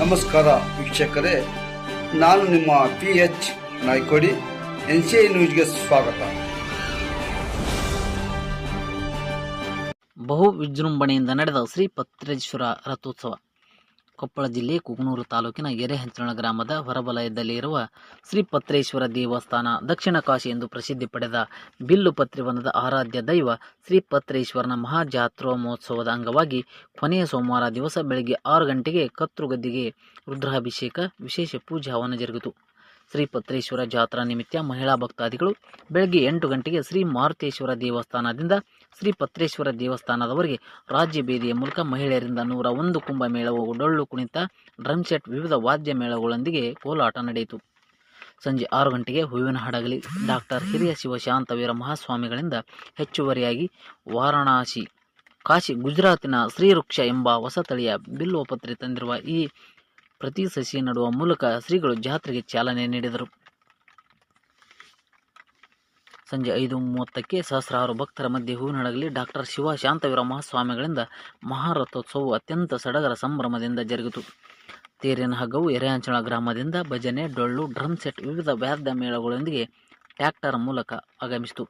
ನಮಸ್ಕಾರ ವೀಕ್ಷಕರೇ, ನಾನು ನಿಮ್ಮ P H Naikodi, N C I ನ್ಯೂಸ್ಗೆ ಸ್ವಾಗತ. ಬಹು ವಿಜೃಂಭಣೆಯಿಂದ ನಡೆದ ಶ್ರೀ ಪತ್ರೇಶ್ವರ ರಥೋತ್ಸವ. ಕೊಪ್ಪಳ ಜಿಲ್ಲೆ ಕುಕನೂರು ತಾಲೂಕಿನ ಎರೆಹಂಚಣ ಗ್ರಾಮದ ಹೊರವಲಯದಲ್ಲಿ ಇರುವ ಶ್ರೀ ಪತ್ರೇಶ್ವರ ದೇವಸ್ಥಾನ ದಕ್ಷಿಣ ಕಾಶಿ ಎಂದು ಪ್ರಸಿದ್ಧಿ ಪಡೆದ ಬಿಲ್ಲು ಪತ್ರಿವನದ ಆರಾಧ್ಯ ದೈವ ಶ್ರೀ ಪತ್ರೇಶ್ವರನ ಮಹಾಜಾತ್ರೋ ಮಹೋತ್ಸವದ ಅಂಗವಾಗಿ ಕೊನೆಯ ಸೋಮವಾರ ದಿವಸ ಬೆಳಗ್ಗೆ ಆರು ಗಂಟೆಗೆ ಕರ್ತೃಗದ್ದಿಗೆ ರುದ್ರಾಭಿಷೇಕ, ವಿಶೇಷ ಪೂಜಾ ಹವನ ಜರುಗಿತು. ಶ್ರೀ ಪತ್ರೇಶ್ವರ ಜಾತ್ರಾ ನಿಮಿತ್ತ ಮಹಿಳಾ ಭಕ್ತಾದಿಗಳು ಬೆಳಗ್ಗೆ ಎಂಟು ಗಂಟೆಗೆ ಶ್ರೀ ಮಾರುತೇಶ್ವರ ದೇವಸ್ಥಾನದಿಂದ ಶ್ರೀ ಪತ್ರೇಶ್ವರ ದೇವಸ್ಥಾನದವರೆಗೆ ರಾಜ್ಯ ಬೀದಿಯ ಮೂಲಕ ಮಹಿಳೆಯರಿಂದ ನೂರ ಒಂದು ಕುಂಭಮೇಳವು ಡೊಳ್ಳು ಕುಣಿತ, ಡ್ರಮ್ ಸೆಟ್, ವಿವಿಧ ವಾದ್ಯ ಮೇಳಗಳೊಂದಿಗೆ ಕೋಲಾಟ ನಡೆಯಿತು. ಸಂಜೆ ಆರು ಗಂಟೆಗೆ ಹೂವಿನ ಹಡಗಲಿ, ಡಾಕ್ಟರ್ ಹಿರಿಯ ಶಿವಶಾಂತವೀರ ಮಹಾಸ್ವಾಮಿಗಳಿಂದ ಹೆಚ್ಚುವರಿಯಾಗಿ ವಾರಣಾಸಿ, ಕಾಶಿ ಗುಜರಾತಿನ ಶ್ರೀವೃಕ್ಷ ಎಂಬ ಹೊಸ ತಳಿಯ ಬಿಲ್ಲುವಪತ್ರೆ ತಂದಿರುವ ಈ ಪ್ರತಿ ಸಸಿ ನಡುವ ಮೂಲಕ ಶ್ರೀಗಳು ಜಾತ್ರೆಗೆ ಚಾಲನೆ ನೀಡಿದರು. ಸಂಜೆ ಐದು ಮೂವತ್ತಕ್ಕೆ ಸಹಸ್ರಾರು ಭಕ್ತರ ಮಧ್ಯೆ ಹೂವಿನಡಗಲಿ ಡಾಕ್ಟರ್ ಶಿವ ಶಾಂತವೀರ ಮಹಾಸ್ವಾಮಿಗಳಿಂದ ಮಹಾರಥೋತ್ಸವವು ಅತ್ಯಂತ ಸಡಗರ ಸಂಭ್ರಮದಿಂದ ಜರುಗಿತು. ತೇರಿನ ಹಗ್ಗವು ಎರೆಹಂಚಳ ಗ್ರಾಮದಿಂದ ಭಜನೆ, ಡೊಳ್ಳು, ಡ್ರಮ್ ಸೆಟ್, ವಿವಿಧ ವಾದ್ಯ ಮೇಳಗಳೊಂದಿಗೆ ಟ್ಯಾಕ್ಟರ್ ಮೂಲಕ ಆಗಮಿಸಿತು.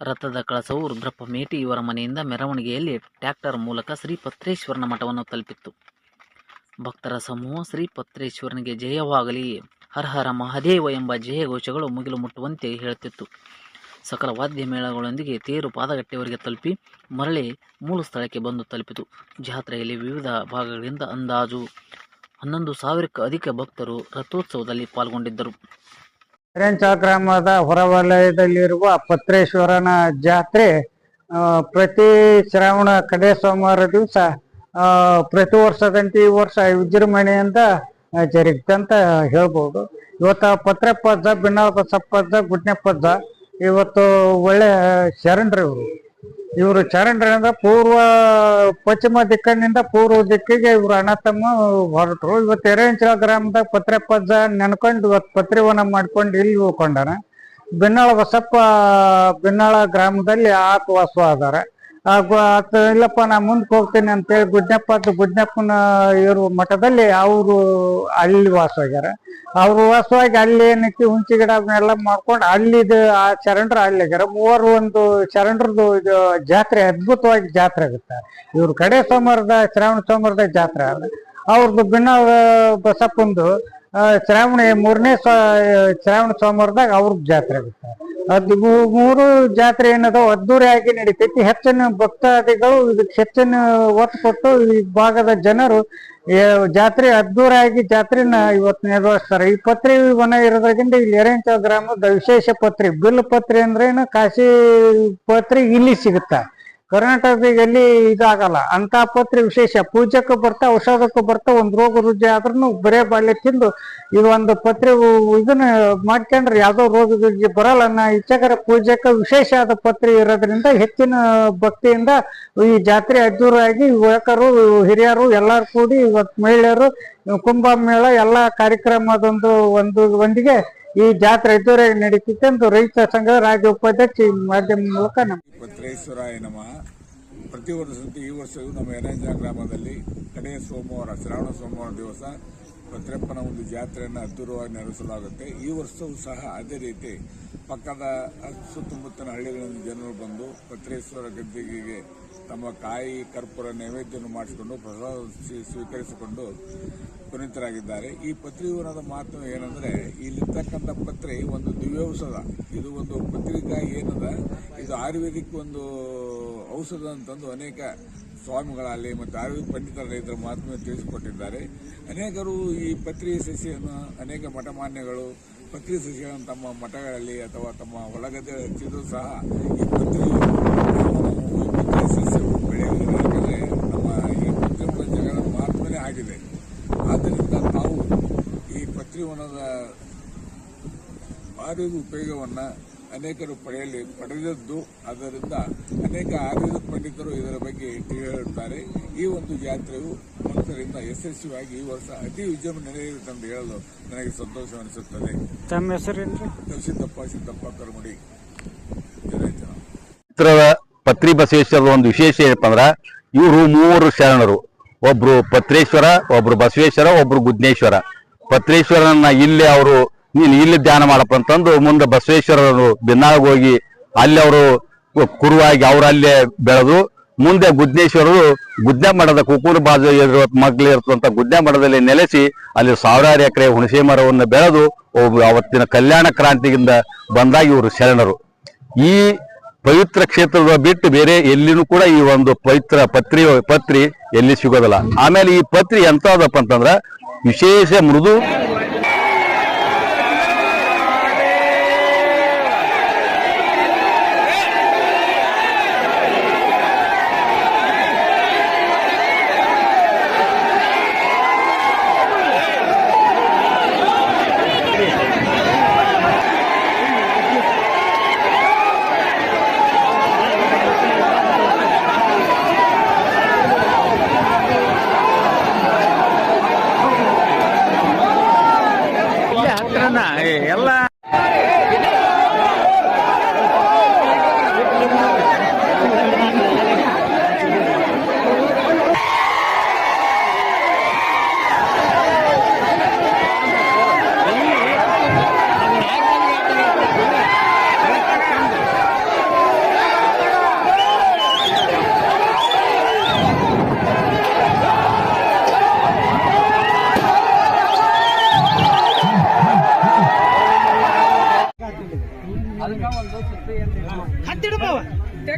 ರಥದ ಕಳಸವು ರುದ್ರಪ್ಪ ಮೇಟಿ ಇವರ ಮನೆಯಿಂದ ಮೆರವಣಿಗೆಯಲ್ಲಿ ಟ್ಯಾಕ್ಟರ್ ಮೂಲಕ ಶ್ರೀ ಪತ್ರೇಶ್ವರನ ಮಠವನ್ನು ತಲುಪಿತ್ತು. ಭಕ್ತರ ಸಮೂಹ ಶ್ರೀ ಪತ್ರೇಶ್ವರನಿಗೆ ಜಯವಾಗಲಿ. ಹರ ಹರ ಮಹಾದೇವ ಎಂಬ ಜಯಘೋಷಗಳು ಮುಗಿಲು ಮುಟ್ಟುವಂತೆ ಹೇಳುತ್ತಿತ್ತು. ಸಕಲ ವಾದ್ಯ ಮೇಳಗಳೊಂದಿಗೆ ತೇರು ಪಾದಗಟ್ಟೆಯವರಿಗೆ ತಲುಪಿ ಮರಳಿ ಮೂಲ ಸ್ಥಳಕ್ಕೆ ಬಂದು ತಲುಪಿತು. ಜಾತ್ರೆಯಲ್ಲಿ ವಿವಿಧ ಭಾಗಗಳಿಂದ ಅಂದಾಜು ಹನ್ನೊಂದು ಸಾವಿರಕ್ಕೂ ಅಧಿಕ ಭಕ್ತರು ರಥೋತ್ಸವದಲ್ಲಿ ಪಾಲ್ಗೊಂಡಿದ್ದರು. ಗ್ರಾಮದ ಹೊರವಲಯದಲ್ಲಿರುವ ಪತ್ರೇಶ್ವರನ ಜಾತ್ರೆ ಪ್ರತಿ ಶ್ರಾವಣ ಕಡೆ ಸೋಮವಾರ ದಿವಸ ಪ್ರತಿ ವರ್ಷದಂತೆ ಈ ವರ್ಷ ವಿಜೃಂಭಣೆಯಿಂದ ಜರುಗಿತಂತ ಹೇಳ್ಬೋದು. ಇವತ್ತು ಪತ್ರೆಪ್ಪಜ್ಜ ಬಿನ್ನಾಳ ಬಸಪ್ಪಜ್ಜ ಗುಡ್ನೆಪ್ಪಜ್ಜ ಇವತ್ತು ಒಳ್ಳೆ ಶರಣರು ಇವರು. ಇವರು ಶರಣರಿಂದ ಪೂರ್ವ, ಪಶ್ಚಿಮ ದಿಕ್ಕಿನಿಂದ ಪೂರ್ವ ದಿಕ್ಕಿಗೆ ಇವರು ಅಣ್ಣ ತಮ್ಮ ಹೊರಟರು. ಇವತ್ತು ಎರೆಂಚಲ ಗ್ರಾಮದಾಗ ಪತ್ರೆಪ್ಪಜ್ಜ ನೆನ್ಕೊಂಡು ಇವತ್ತು ಪತ್ರಿವನ ಮಾಡ್ಕೊಂಡು ಇಲ್ಲಿ ಉಳ್ಕೊಂಡಾನ ಬಿನ್ನಾಳ ಬಸಪ್ಪ, ಬಿನ್ನಾಳ ಗ್ರಾಮದಲ್ಲಿ ಆತ ವಾಸ ಇಲ್ಲಪ್ಪ, ನಾ ಮುಂದಕ್ಕೆ ಹೋಗ್ತೇನೆ ಅಂತೇಳಿ ಗುಡ್ನಪ್ಪ ಗುಡ್ನಪ್ಪನ ಇರುವ ಮಠದಲ್ಲಿ ಅವರು ಅಲ್ಲಿ ವಾಸವಾಗ್ಯಾರ ಅವರು ವಾಸವಾಗಿ ಅಲ್ಲಿ ಏನೈತಿ ಹುಂಚಿ ಗಿಡ ಎಲ್ಲ ಮಾಡ್ಕೊಂಡು ಅಲ್ಲಿದು ಆ ಚರಂಡ್ರ ಆಗ್ಯಾರ. ಮೂವರು ಒಂದು ಚರಂಡ್ರದ್ದು ಇದು ಜಾತ್ರೆ, ಅದ್ಭುತವಾಗಿ ಜಾತ್ರೆ ಆಗುತ್ತೆ. ಇವ್ರ ಕಡೆ ಸೋಮವಾರದ, ಶ್ರಾವಣ ಸೋಮವಾರದ ಜಾತ್ರೆ ಅದ ಅವ್ರದ್ದು ಭಿನ್ನ ಬಸಪ್ಪಂದು ಶ್ರಾವಣ ಮೂರನೇ ಶ್ರಾವಣ ಸೋಮವಾರದಾಗ ಅವ್ರದ್ದು ಜಾತ್ರೆ ಆಗುತ್ತೆ. ಅದು ಮೂರು ಜಾತ್ರೆ ಏನದ ಅದ್ದೂರಿಯಾಗಿ ನಡೀತೈತಿ. ಹೆಚ್ಚಿನ ಭಕ್ತಾದಿಗಳು ಇದಕ್ಕೆ ಹೆಚ್ಚಿನ ಒತ್ತು ಕೊಟ್ಟು ಈ ಭಾಗದ ಜನರು ಜಾತ್ರೆ ಅದ್ದೂರಿಯಾಗಿ ಜಾತ್ರೆನ ಇವತ್ತು ನಿರ್ವಹಿಸ್ತಾರೆ ಈ ಪತ್ರಿ ವನ ಇರೋದ್ರಿಂದ ಇಲ್ಲಿ ಎರೆಂಚ ಗ್ರಾಮದ ವಿಶೇಷ ಪತ್ರಿ, ಬಿಲ್ ಪತ್ರಿ ಅಂದ್ರೇನು ಕಾಶಿ ಪತ್ರಿ ಇಲ್ಲಿ ಸಿಗುತ್ತ? ಕರ್ನಾಟಕದಾಗ ಎಲ್ಲಿ ಇದಾಗಲ್ಲ. ಅಂತ ಪತ್ರಿ ವಿಶೇಷ. ಪೂಜಕ್ಕೂ ಬರ್ತಾ, ಔಷಧಕ್ಕೂ ಬರ್ತಾ, ಒಂದು ರೋಗ ರುಜಿ ಆದ್ರೂ ಬರೇ ಬಾಳೆ ತಿಂದು ಇದು ಒಂದು ಪತ್ರಿ ಇದನ್ನ ಮಾಡ್ಕೊಂಡ್ರೆ ಯಾವ್ದೋ ರೋಗ ರುಜಿ ಬರಲ್ಲ ನಾ ಇಚ್ಛಕರ ಪೂಜಕ್ಕೆ ವಿಶೇಷ ಆದ ಪತ್ರೆ ಇರೋದ್ರಿಂದ ಹೆಚ್ಚಿನ ಭಕ್ತಿಯಿಂದ ಈ ಜಾತ್ರೆ ಅದ್ದೂರಾಗಿ ಯುವಕರು, ಹಿರಿಯರು ಎಲ್ಲರೂ ಕೂಡಿ ಇವತ್ತು ಮಹಿಳೆಯರು ಕುಂಭಮೇಳ ಎಲ್ಲ ಕಾರ್ಯಕ್ರಮದೊಂದು ಒಂದು, ಒಂದಿಗೆ ಈ ಜಾತ್ರೆ ಇದ್ದರೆ ನಡೀತಿತ್ತು ಎಂದು ರೈತ ಸಂಘದ ರಾಜ್ಯ ಉಪಾಧ್ಯಕ್ಷ ಈ ಮಾಧ್ಯಮ ಮೂಲಕ ನಮ್ಮ ಪ್ರತಿ ವರ್ಷದಂತೆ ಈ ವರ್ಷವೂ ನಮ್ಮ ಯರೇಂದ್ರ ಗ್ರಾಮದಲ್ಲಿ ಕಡೆಯ ಸೋಮವಾರ, ಶ್ರಾವಣ ಸೋಮವಾರ ದಿವಸ ಪತ್ರೆಪ್ಪನ ಒಂದು ಜಾತ್ರೆಯನ್ನು ಅದ್ದೂರವಾಗಿ ನಡೆಸಲಾಗುತ್ತೆ. ಈ ವರ್ಷವೂ ಸಹ ಅದೇ ರೀತಿ ಪಕ್ಕದ ಸುತ್ತಮುತ್ತಲಿನ ಹಳ್ಳಿಗಳಿಂದ ಜನರು ಬಂದು ಪತ್ರೇಶ್ವರ ಗದ್ದಿಗೆ ತಮ್ಮ ಕಾಯಿ ಕರ್ಪೂರ ನೈವೇದ್ಯವನ್ನು ಮಾಡಿಸಿಕೊಂಡು ಪ್ರಸಾದ ಸ್ವೀ- ಸ್ವೀಕರಿಸಿಕೊಂಡು ಪುನೀತರಾಗಿದ್ದಾರೆ. ಈ ಪತ್ರಿವನದ ಮಾತು ಏನಂದರೆ, ಇಲ್ಲಿರ್ತಕ್ಕಂಥ ಪತ್ರಿ ಒಂದು ದಿವ್ಯೌಷಧ. ಇದು ಒಂದು ಪತ್ರಿಕಾ ಏನದ, ಇದು ಆಯುರ್ವೇದಿಕ್ ಒಂದು ಔಷಧ ಅಂತಂದು ಅನೇಕ ಸ್ವಾಮಿಗಳಲ್ಲಿ ಮತ್ತು ಆಯುರ್ವೇದ ಪಂಡಿತರ ರೈತರ ಮಹಾತ್ಮೆ ತಿಳಿಸಿಕೊಟ್ಟಿದ್ದಾರೆ. ಅನೇಕರು ಈ ಪತ್ರಿ ಸಸಿಯನ್ನು ಅನೇಕ ಮಠಮಾನ್ಯಗಳು ಪತ್ರಿ ಸಸಿಗಳನ್ನು ತಮ್ಮ ಮಠಗಳಲ್ಲಿ ಅಥವಾ ತಮ್ಮ ಹೊಲಗದ್ದೆ ಹಚ್ಚಿದ್ರು ಸಹ ಈ ಪತ್ರಿ ಪತ್ರಿ ಸಸ್ಯವು ಬೆಳೆಯುವುದಿಲ್ಲ ಯಾಕಂದರೆ ನಮ್ಮ ಈ ಪತ್ರಿ ಜಗದ ಮಾತ್ರ ಆಗಿದೆ. ಆದ್ದರಿಂದ ನಾವು ಈ ಪತ್ರಿವನದ ಭಾರಿ ಉಪಯೋಗವನ್ನು ಅನೇಕರು ಪಡೆಯಲಿ ಪಡೆದದ್ದು. ಅದರಿಂದ ಅನೇಕ ಆಯುರ್ವೇದ ಪಂಡಿತರು ಇದರ ಬಗ್ಗೆ ತಿಳಿ ಹೇಳುತ್ತಾರೆ. ಈ ಒಂದು ಜಾತ್ರೆಯು ಭಕ್ತರಿಂದ ಯಶಸ್ವಿಯಾಗಿ ಈ ವರ್ಷ ಅತಿ ವಿಜೃಂಭಣೆ ಅಂತ ಹೇಳಲು ನನಗೆ ಸಂತೋಷವೆನಿಸುತ್ತದೆ ತಮ್ಮ ಹೆಸರೇನು ಸಿದ್ದಪ್ಪ ಸಿದ್ದಪ್ಪ ಕರ್ಮುಡಿ. ಚಿತ್ರದ ಪತ್ರಿ ಬಸವೇಶ್ವರ ಒಂದು ವಿಶೇಷ ಏನಪ್ಪ ಅಂದ್ರೆ ಇವರು ಮೂವರು ಶರಣರು. ಒಬ್ರು ಪತ್ರೇಶ್ವರ ಒಬ್ರು ಬಸವೇಶ್ವರ ಒಬ್ರು ಗುದ್ನೇಶ್ವರ. ಪತ್ರೇಶ್ವರನ ಇಲ್ಲಿ ಅವರು ನೀನು ಇಲ್ಲಿ ಧ್ಯಾನ ಮಾಡಪ್ಪ ಅಂತಂದು ಮುಂದೆ ಬಸವೇಶ್ವರರು ಬೆನ್ನಾಗ ಹೋಗಿ ಅಲ್ಲಿ ಅವರು ಕುರುವಾಗಿ ಅವ್ರು ಅಲ್ಲೇ ಬೆಳೆದು ಮುಂದೆ ಗುದ್ನೇಶ್ವರರು ಗುದ್ದೆ ಮಠದ ಕುಕೂರು ಬಾಜು ಇರುವ ಮಗ್ಲು ಇರ್ತಂತ ಗುದ್ದೆ ಮಠದಲ್ಲಿ ನೆಲೆಸಿ ಅಲ್ಲಿ ಸಾವಿರಾರು ಎಕರೆ ಹುಣಸೆ ಮರವನ್ನು ಬೆಳೆದು ಅವತ್ತಿನ ಕಲ್ಯಾಣ ಕ್ರಾಂತಿಯಿಂದ ಬಂದಾಗ ಇವರು ಶರಣರು. ಈ ಪವಿತ್ರ ಕ್ಷೇತ್ರದ ಬಿಟ್ಟು ಬೇರೆ ಎಲ್ಲಿನೂ ಕೂಡ ಈ ಒಂದು ಪವಿತ್ರ ಪತ್ರಿ ಪತ್ರಿ ಎಲ್ಲಿ ಸಿಗೋದಿಲ್ಲ. ಆಮೇಲೆ ಈ ಪತ್ರಿ ಎಂತದಪ್ಪ ಅಂತಂದ್ರ ವಿಶೇಷ ಮೃದು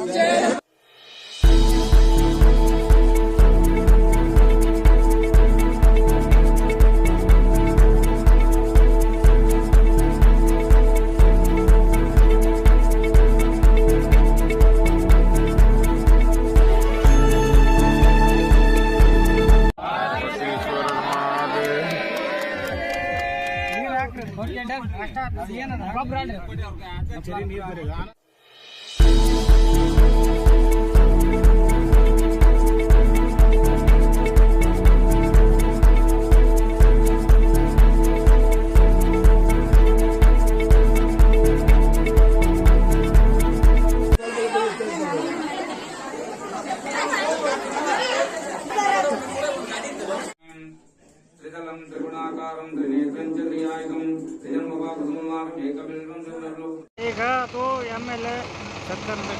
मंगलम जय त्रिदलं देखा तो एम एल ए सत्तर रुपये